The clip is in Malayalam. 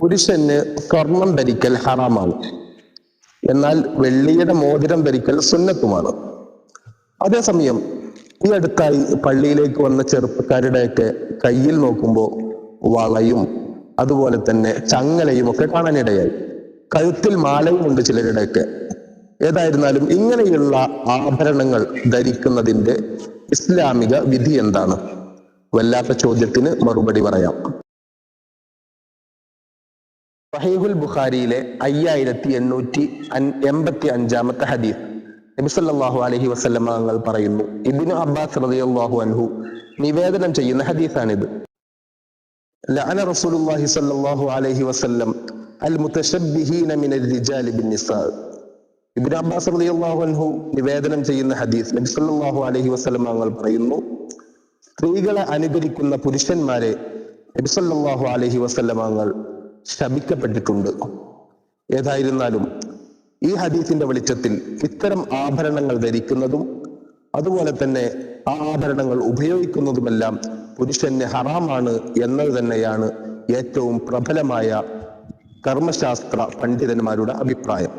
പുരുഷന് സ്വർണം ധരിക്കൽ ഹറാമാണ്. എന്നാൽ വെള്ളിയുടെ മോതിരം ധരിക്കൽ സുന്നത്തുമാണ്. അതേസമയം ഈ അടുത്തായി പള്ളിയിലേക്ക് വന്ന ചെറുപ്പക്കാരുടെയൊക്കെ കയ്യിൽ നോക്കുമ്പോൾ വളയും അതുപോലെ തന്നെ ചങ്ങലയും ഒക്കെ കാണാനിടയായി. കഴുത്തിൽ മാലയും ഉണ്ട് ചിലരുടെയൊക്കെ. ഏതായിരുന്നാലും ഇങ്ങനെയുള്ള ആഭരണങ്ങൾ ധരിക്കുന്നതിന്റെ ഇസ്ലാമിക വിധി എന്താണ്? വല്ലാത്ത ചോദ്യത്തിന് മറുപടി പറയാം. സഹീഹുൽ ബുഖാരിയിലെ അയ്യായിരത്തി എണ്ണൂറ്റി എൺപത്തി അഞ്ചാമത്തെ ഹദീസ്. നബി സല്ലല്ലാഹു അലൈഹി വസല്ലമ തങ്ങൾ പറയുന്നു ഇബ്നു അബ്ബാസ് റളിയല്ലാഹു അൻഹു നിവേദനം ചെയ്യുന്ന ഹദീസാണിത്. ലഅന റസൂലുള്ളാഹി സ്വല്ലല്ലാഹു അലൈഹി വസല്ലം അൽ മുതശബ്ബിഹീന മിനൽ റിജാലി ബിന്നിസാ ഇബ്നു അബ്ബാസ് റളിയല്ലാഹു അൻഹു നിവേദനം ചെയ്യുന്ന ഹദീസ് നബി സല്ലല്ലാഹു അലൈഹി വസല്ലം തങ്ങൾ പറയുന്നു സ്ത്രീകളെ അനുകരിക്കുന്ന പുരുഷന്മാരെ നബി സല്ലല്ലാഹു അലൈഹി വസല്ലം തങ്ങൾ ശപിക്കപ്പെട്ടിട്ടുണ്ട് ഏതായിരുന്നാലും ഈ ഹദീസിന്റെ വെളിച്ചത്തിൽ ഇത്തരം ആഭരണങ്ങൾ ധരിക്കുന്നതും അതുപോലെ തന്നെ ആ ആഭരണങ്ങൾ ഉപയോഗിക്കുന്നതുമെല്ലാം പുരുഷന് ഹറാമാണ് എന്നത് തന്നെയാണ് ഏറ്റവും പ്രബലമായ കർമ്മശാസ്ത്ര പണ്ഡിതന്മാരുടെ അഭിപ്രായം.